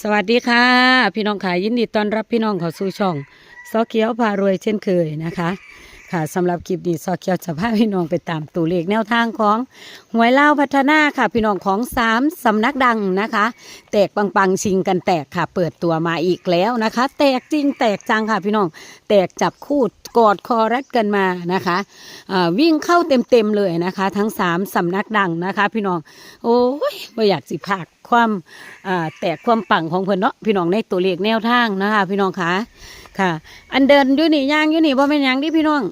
สวัสดีค่ะ พี่น้องขายยินดีต้อนรับพี่น้องเข้าสู่ช่องซอเขียวพารวยเช่นเคยนะคะ ค่ะสำหรับคลิปนี้ซอเขียวจะพาพี่น้องไปตามตัวเลขแนวทางของหวยเล่าพัฒนาค่ะพี่น้องของสามสำนักดังนะคะ แตกปังๆชิงกันแตกค่ะ เปิดตัวมาอีกแล้วนะคะ แตกจริงแตกจังค่ะพี่น้องแตกจับคู่กอดคอรัดกันมานะคะวิ่งเข้าเต็มๆเลยนะคะ ทั้งสามสำนักดังนะคะ พี่น้องโอ้ยไม่อยากสิพากความอ่าแตกความปังของเพิ่อนเนาะพี่น้องในตัวเลขแนวทางนะคะ พี่น้องคะค่ะ อันเดินอยู่นี่ย่างอยู่นี่ว่าเป็นยังดิพี่น้อง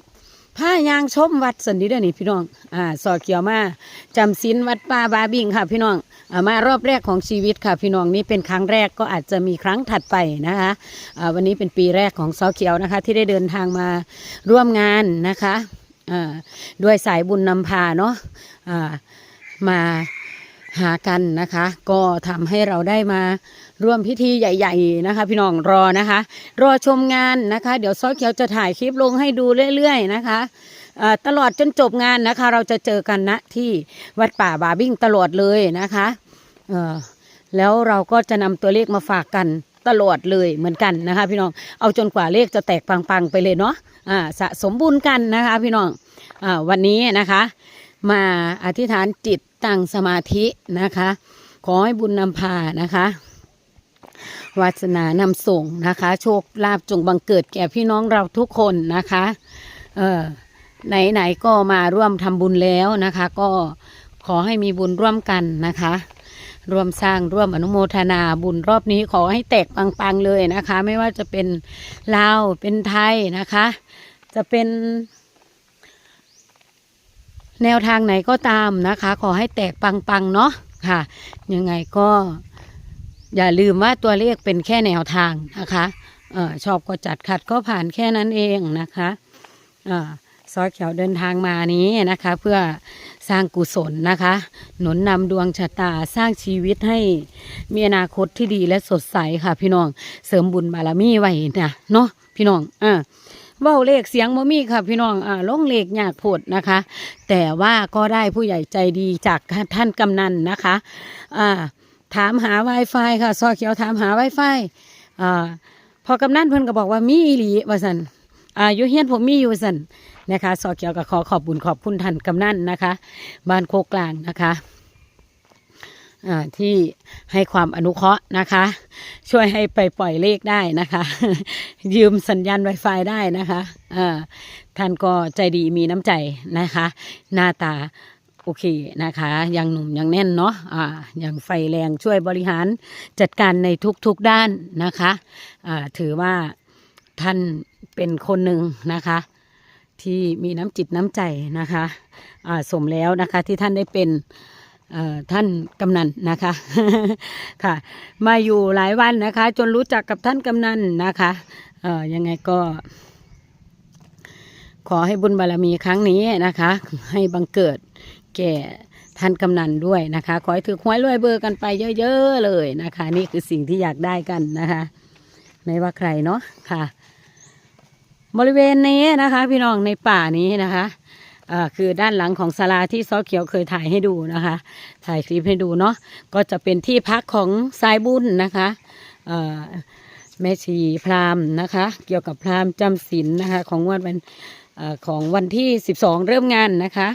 ผ้ายางชมวัดสันนิเด้อนี่พี่น้อง อ่าสอเขียวมาจำศีลวัดป่าบาบิงค่ะพี่น้องอามารอบแรกของชีวิตค่ะพี่น้องนี่เป็นครั้งแรกก็อาจจะมีครั้งถัดไปนะคะอ่าวันนี้เป็นปีแรกของสอเขียวนะคะ ที่ได้เดินทางมาร่วมงานนะคะอ่าด้วยสายบุญนำพาเนาะอ่ามาหากันนะคะ ก็ทำให้เราได้มา ร่วมพิธีใหญ่ๆนะคะ พี่น้องรอนะคะ รอชมงานนะคะ เดี๋ยวซอสเขียวจะถ่ายคลิปลงให้ดูเรื่อยๆนะคะตลอดจนจบงานนะคะ เราจะเจอกันณที่วัดป่าบาบิ้งตลอดเลยนะคะแล้วเราก็จะนำตัวเลขมาฝากกันตลอดเลยเหมือนกันนะคะ พี่น้องเอาจนกว่าเลขจะแตกปังๆไปเลยเนาะอ่าสะสมบุญกันนะคะ พี่น้องอวันนี้นะคะ มาอธิษฐานจิตตั้งสมาธินะคะ ขอให้บุญนำพานะคะ วาสนานำส่งนะคะ โชคลาภจงบังเกิดแก่พี่น้องเราทุกคนนะคะ เออไหนๆก็มาร่วมทำบุญแล้วนะคะ ก็ขอให้มีบุญร่วมกันนะคะร่วมสร้างร่วมอนุโมทนาบุญรอบนี้ขอให้แตกปังๆเลยนะคะ ไม่ว่าจะเป็นลาวเป็นไทยนะคะ จะเป็นแนวทางไหนก็ตามนะคะ ขอให้แตกปังๆเนาะค่ะ ยังไงก็ อย่าลืมว่าตัวเลขเป็นแค่แนวทางนะคะออชอบก็จัดขัดก็ผ่านแค่นั้นเองนะคะเออซอเขียวเดินทางมานี้นะคะ เพื่อสร้างกุศลนะคะ หนุนนำดวงชะตาสร้างชีวิตให้มีอนาคตที่ดีและสดใสค่ะ พี่น้องเสริมบุญบารมีไว้นะเนาะพี่น้องอ่าเว้าเลขเสียงบ่มีค่ะพี่น้องอ่าลงเลขยากโพดนะคะ แต่ว่าก็ได้ผู้ใหญ่ใจดีจากท่านกำนันนะคะอ่า ถามหา Wi-Fi ค่ะ ซอเขียวถามหา Wi-Fi อ่าพอกำนันเพิ่นก็บอกว่ามีอีหลีว่าสันอายู่เฮียนผมมีอยู่สันนะคะ ซอเขียวก็ขอขอบบุญขอบคุณท่านกำนันนะคะ บ้านโคกกลางนะคะที่ให้ความอนุเคราะห์นะคะ ช่วยให้ไปปล่อยเลขได้นะคะ ยืมสัญญาณ Wi-Fi ได้นะคะท่านก็ใจดีมีน้ำใจนะคะ หน้าตา โอเคนะคะยังหนุ่มยังแน่นเนาะอ่ายังไฟแรงช่วยบริหารจัดการในทุกๆด้านนะคะอ่าถือว่าท่านเป็นคนหนึ่งนะคะ ที่มีน้ำจิตน้ำใจนะคะอ่าสมแล้วนะคะที่ท่านได้เป็นท่านกำนันนะคะค่ะ มาอยู่หลายวันนะคะ จนรู้จักกับท่านกำนันนะคะยังไงก็ขอให้บุญบารมีครั้งนี้นะคะ ให้บังเกิด แก่ท่านกำนันด้วยนะคะ ขอให้ถือหวยรวยเบอร์กันไปเยอะๆเลยนะคะ นี่คือสิ่งที่อยากได้กันนะคะ ไม่ว่าใครเนาะค่ะ บริเวณนี้นะคะ พี่น้องในป่านี้นะคะคือด้านหลังของศาลาที่ซอเขียวเคยถ่ายให้ดูนะคะ ถ่ายคลิปให้ดูเนาะก็จะเป็นที่พักของสายบุญนะคะแม่ชีพราหมณ์นะคะ เกี่ยวกับพราหมณ์จำศีลนะคะ ของวันวันเอ่อของวันที่ 12 เริ่มงานนะคะ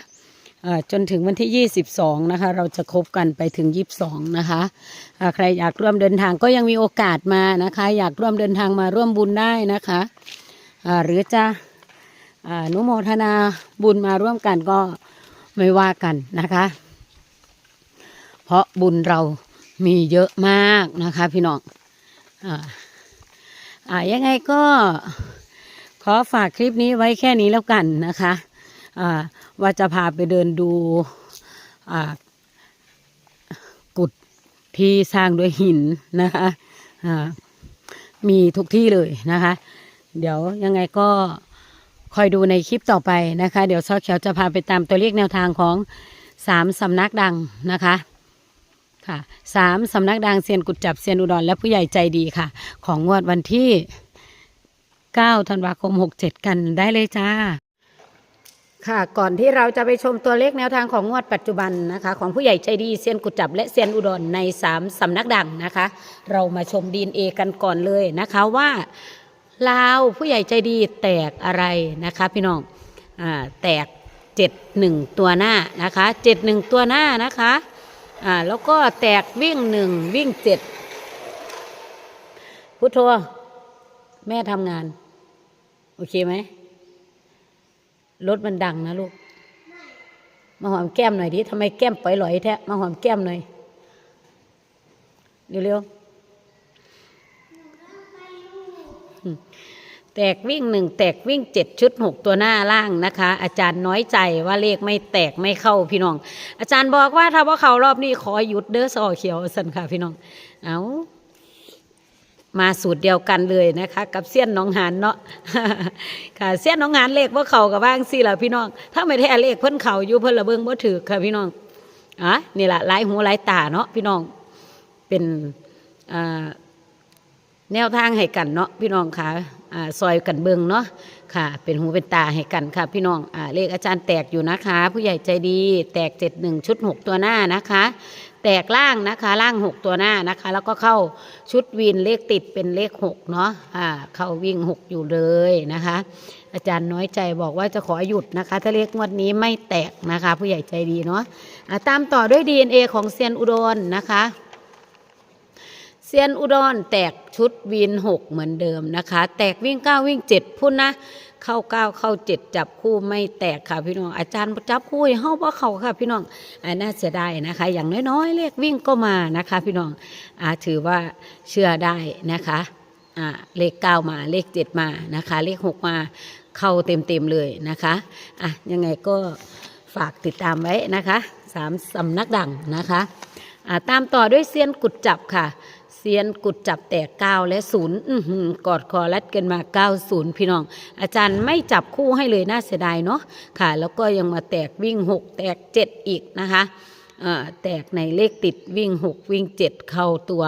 จนถึงวันที่ 22 นะคะ เราจะคบกันไปถึง 22 นะคะใครอยากร่วมเดินทางก็ยังมีโอกาสมานะคะ อยากร่วมเดินทางมาร่วมบุญได้นะคะหรือจะอนุโมทนาบุญมาร่วมกันก็ไม่ว่ากันนะคะ เพราะบุญเรามีเยอะมากนะคะพี่น้องออ่ายังไงก็ขอฝากคลิปนี้ไว้แค่นี้แล้วกันนะคะอ่า ว่าจะพาไปเดินดูกุดที่สร้างด้วยหินนะคะมีทุกที่เลยนะคะ เดี๋ยวยังไงก็คอยดูในคลิปต่อไปนะคะ เดี๋ยวซอเขียวจะพาไปตามตัวเลขแนวทางของสามสำนักดังนะคะค่ะสามสำนักดังเซียนกุดจับเซียนอุดรและผู้ใหญ่ใจดีค่ะ ของงวดวันที่ 9 ธันวาคม 67 กันได้เลยจ้า ค่ะก่อนที่เราจะไปชมตัวเลขแนวทางของงวดปัจจุบันนะคะ ของผู้ใหญ่ใจดีเซียนกุจับและเซียนอุดรใน 3 สำนักดังนะคะ เรามาชมดีเอกันก่อนเลยนะคะว่าลาวผู้ใหญ่ใจดีแตกอะไรนะคะ พี่น้องอแตกเจ็ดหนึ่งตัวหน้านะคะเจ็ดหนึ่งตัวหน้านะคะอ่าแล้วก็แตกวิ่งหนึ่งวิ่งเจ็ดพุทโธแม่ทำงาน โอเคไหม รถมันดังนะลูก มาหอมแก้มหน่อยดิทำไมแก้มปล่อยลอยแท้ มาหอมแก้มหน่อยเร็วๆแตกวิ่งหนึ่งแตกวิ่งเจ็ดชุดหกตัวหน้าล่างนะคะ อาจารย์น้อยใจว่าเลขไม่แตกไม่เข้าพี่น้อง อาจารย์บอกว่าถ้าว่าเขารอบนี้ขอหยุดเด้อสอเขียวสันค่ะพี่น้อง เอา มาสูตรเดียวกันเลยนะคะ กับเสี้ยนน้องหานเนาะค่ะเสี้ยนน้องหานเลขว่าเขากับบ้างสิล่ะพี่น้อง ถ้าไม่แท้เลขเพิ่นเขาอยู่เพิ่นละเบิงบ่ถือค่ะพี่น้องอะนี่แหละหลายหูหลายตาเนาะพี่น้องเป็นอ่า แนวทางให้กันเนาะพี่น้องค่ะอ่าซอยกันเบิงเนาะค่ะ เป็นหูเป็นตาให้กันค่ะ พี่น้องอ่าเลขอาจารย์แตกอยู่นะคะ ผู้ใหญ่ใจดีแตกเจ็ดหนึ่งชุดหกตัวหน้านะคะ แตกล่างนะคะล่างหกตัวหน้านะคะ แล้วก็เข้าชุดวินเลขติดเป็นเลขหกเนาะอ่าเข้าวิ่งหกอยู่เลยนะคะ อาจารย์น้อยใจบอกว่าจะขอหยุดนะคะ ถ้าเลขงวดนี้ไม่แตกนะคะ ผู้ใหญ่ใจดีเนาะอ่าตามต่อด้วย DNA ของเซียนอุดรนะคะ เซียนอุดรแตกชุดวินหกเหมือนเดิมนะคะ แตกวิ่งเก้าวิ่งเจ็ดพุ่นนะ เข้าเก้าเข้าเจ็ดจับคู่ไม่แตกค่ะพี่น้องอาจารย์จับคู่ให้เฮาบ่เขาค่ะพี่น้องอันน่าเสียดายนะคะ อย่างน้อยๆเลขวิ่งก็มานะคะ พี่น้องอาถือว่าเชื่อได้นะคะอ่าเลขเก้ามาเลขเจ็ดมานะคะ เลขหกมาเข้าเต็มๆเลยนะคะอะยังไงก็ฝากติดตามไว้นะคะสามสำนักดังนะคะอ่าตามต่อด้วยเซียนกุดจับค่ะ เซียนกุดจับแตกเก้าและศูนย์กอดคอรัดกันมาเก้าศูนย์พี่น้อง อาจารย์ไม่จับคู่ให้เลยน่าเสียดายเนาะค่ะ แล้วก็ยังมาแตกวิ่งหกแตกเจ็ดอีกนะคะแตกในเลขติดวิ่งหกวิ่งเจ็ดเข้าตัว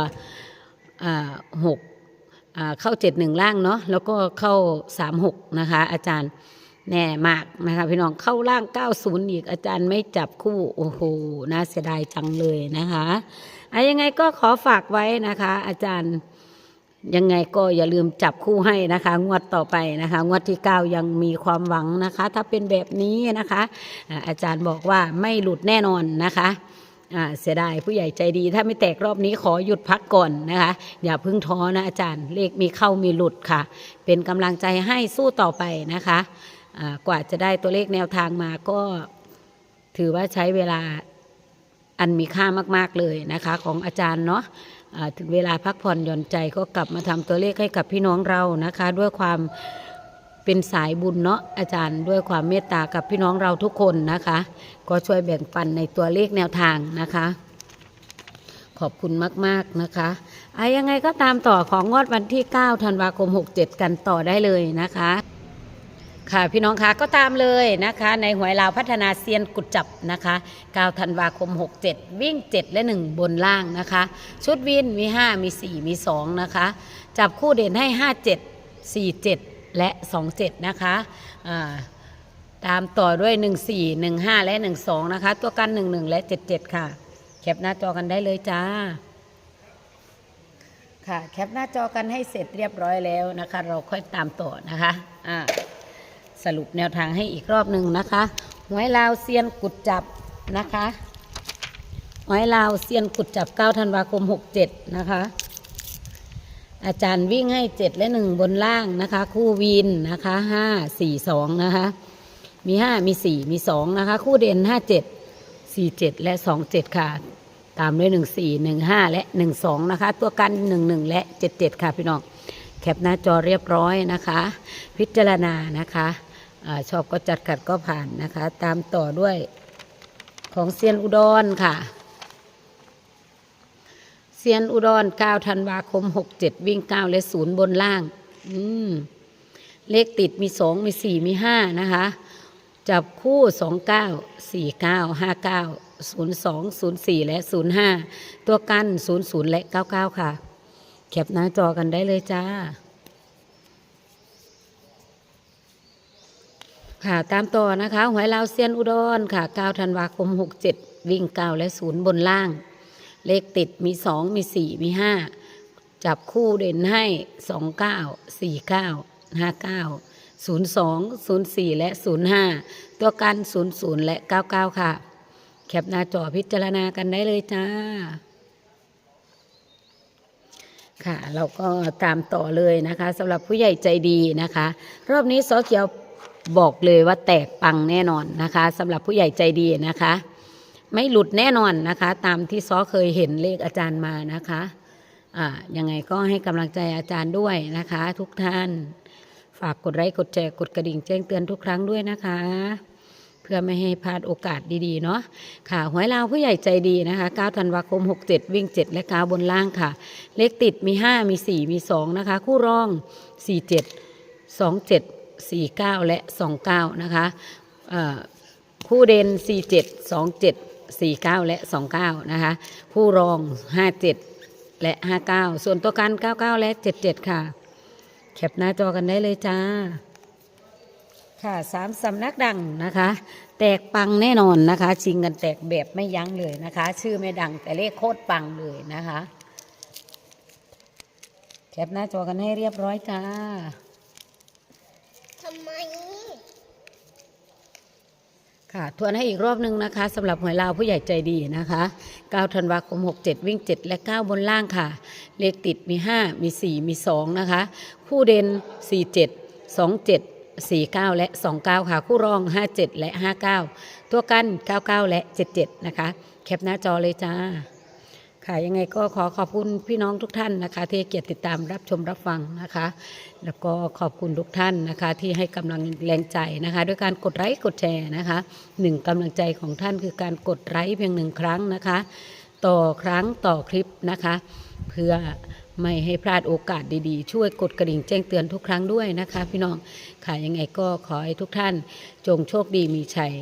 หกเข้าเจ็ดหนึ่งล่างเนาะแล้วก็เข้าสามหกนะคะ อาจารย์แน่มากนะคะพี่น้องเข้าล่าง 90 อีกอาจารย์ไม่จับคู่ โอ้โหน่าเสียดายจังเลยนะคะ อะยังไงก็ขอฝากไว้นะคะ อาจารย์ยังไงก็อย่าลืมจับคู่ให้นะคะ งวดต่อไปนะคะ งวดที่ 9 ยังมีความหวังนะคะ ถ้าเป็นแบบนี้นะคะ อาจารย์บอกว่าไม่หลุดแน่นอนนะคะเสียดายผู้ใหญ่ใจดี ถ้าไม่แตกรอบนี้ขอหยุดพักก่อนนะคะ อย่าพึ่งท้อนะอาจารย์เลขมีเข้ามีหลุดค่ะ เป็นกำลังใจให้สู้ต่อไปนะคะอ่ากว่าจะได้ตัวเลขแนวทางมาก็ถือว่าใช้เวลา อันมีค่ามาก ๆ เลยนะคะ ของอาจารย์เนาะถึงเวลาพักผ่อนหย่อนใจก็กลับมาทำตัวเลขให้กับพี่น้องเรานะคะ ด้วยความเป็นสายบุญเนาะอาจารย์ด้วยความเมตตากับพี่น้องเราทุกคนนะคะ ก็ช่วยแบ่งปันในตัวเลขแนวทางนะคะ ขอบคุณมาก ๆ นะคะอะยังไงก็ตามต่อของงวดวันที่ 9 ธันวาคม 67 กันต่อได้เลยนะคะ ค่ะพี่น้องคะก็ตามเลยนะคะ ในหวยลาวพัฒนาเซียนกุดจับนะคะ9ธันวาคม 67 วิ่ง 7 และ 1 บนล่างนะคะ ชุดวินมี 5 มี 4 มี 2 นะคะ จับคู่เด่นให้ 57 47 และ 27 นะคะตามต่อด้วย 14 15 และ 12 นะคะ ตัวกัน 11 และ 77 ค่ะ แคปหน้าจอกันได้เลยจ้าค่ะแคปหน้าจอกันให้เสร็จเรียบร้อยแล้วนะคะ เราค่อยตามต่อนะคะอ่า สรุปแนวทางให้อีกรอบหนึ่งนะคะหวยลาวเซียนกุดจับนะคะหวยลาวเซียนกุดจับ 9 ธันวาคม 67 นะคะ อาจารย์วิ่งให้ 7 และ 1 บนล่างนะคะ คู่วินนะคะ 5 4 2 นะคะ มี 5 มี 4 มี 2 นะคะ คู่เด่น 57 47 และ 27 ค่ะ ตามด้วย 1 4 1 5 และ 1 2 นะคะ ตัวกัน 1 1 และ 77 ค่ะพี่น้องแคปหน้าจอเรียบร้อยนะคะ พิจารณานะคะ อชอบก็จัดขัดก็ผ่านนะคะ ตามต่อด้วยของเซียนอุดรค่ะ เซียนอุดร9ธันวาคม 67 วิ่ง 9 และ 0 บนล่าง อืม เลขติดมี 2 มี 4 มี 5 นะคะ จับคู่ 29 49 59 02 04 และ 05 ตัวกัน 00 และ 99 ค่ะ แคปหน้าจอกันได้เลยจ้า ค่ะตามต่อนะคะหวยลาวเซียนอุดรค่ะ9ธันวาคม 67 วิ่ง9และ 0 บนล่าง เลขติดมี 2 มี 4 มี 5 จับคู่เด่นให้ 29 49 59 02 04 และ 05 ตัวกัน 00 และ 99 ค่ะ แคปหน้าจอพิจารณากันได้เลยจ้า ค่ะ เราก็ตามต่อเลยนะคะสำหรับผู้ใหญ่ใจดีนะคะ รอบนี้สอเขียว บอกเลยว่าแตกปังแน่นอนนะคะสำหรับผู้ใหญ่ใจดีนะคะ ไม่หลุดแน่นอนนะคะ ตามที่ซอเคยเห็นเลขอาจารย์มานะคะอ่ายังไงก็ให้กำลังใจอาจารย์ด้วยนะคะ ทุกท่าน ฝากกดไลค์กดแชร์กดกระดิ่งแจ้งเตือนทุกครั้งด้วยนะคะ เพื่อไม่ให้พลาดโอกาสดีๆเนาะค่ะหวยลาวผู้ใหญ่ใจดีนะคะ9ธันวาคม 67 วิ่ง 7 และ9บนล่างค่ะ เลขติดมี 5 มี 4 มี 2 นะคะ คู่รอง 47 27 49 และ 29 นะคะคู่เด่น47 27 49 และ 29 นะคะคู่รอง 57 และ 59 ส่วนตัวกัน 99 และ 77 ค่ะ แคปหน้าจอกันได้เลยจ้า ค่ะสามสำนักดังนะคะ แตกปังแน่นอนนะคะ ชิงกันแตกแบบไม่ยั้งเลยนะคะ ชื่อไม่ดังแต่เลขโคตรปังเลยนะคะ แคปหน้าจอกันให้เรียบร้อยจ้า ทำไม ค่ะทวนให้อีกรอบหนึ่งนะคะสำหรับหวยลาวผู้ใหญ่ใจดีนะคะ9ธันวาคม 67 วิ่ง 7 และ 9 บนล่างค่ะ เลขติดมี 5 มี 4 มี 2 นะคะ คู่เด่น 47 27 49 และ 29 ค่ะ คู่รอง 57 และ 59 ตัวกัน 99 และ 77 นะคะ แคปหน้าจอเลยจ้า ค่ะ ยังไงก็ขอขอบคุณพี่น้องทุกท่านนะคะ ที่ให้เกียรติติดตามรับชมรับฟังนะคะ แล้วก็ขอบคุณทุกท่านนะคะ ที่ให้กำลังแรงใจนะคะ ด้วยการกดไลค์กดแชร์นะคะหนึ่งกำลังใจของท่านคือการกดไลค์เพียงหนึ่งครั้งนะคะ ต่อครั้งต่อคลิปนะคะ เพื่อไม่ให้พลาดโอกาสดีๆ ช่วยกดกระดิ่งแจ้งเตือนทุกครั้งด้วยนะคะ พี่น้องค่ะยังไงก็ขอให้ทุกท่านจงโชคดีมีชัย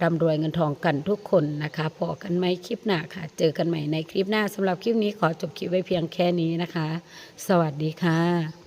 ร่ำรวยเงินทองกันทุกคนนะคะพอกันไหมคลิปหน้าค่ะ เจอกันใหม่ในคลิปหน้าสำหรับคลิปนี้ขอจบคลิปไว้เพียงแค่นี้นะคะ สวัสดีค่ะ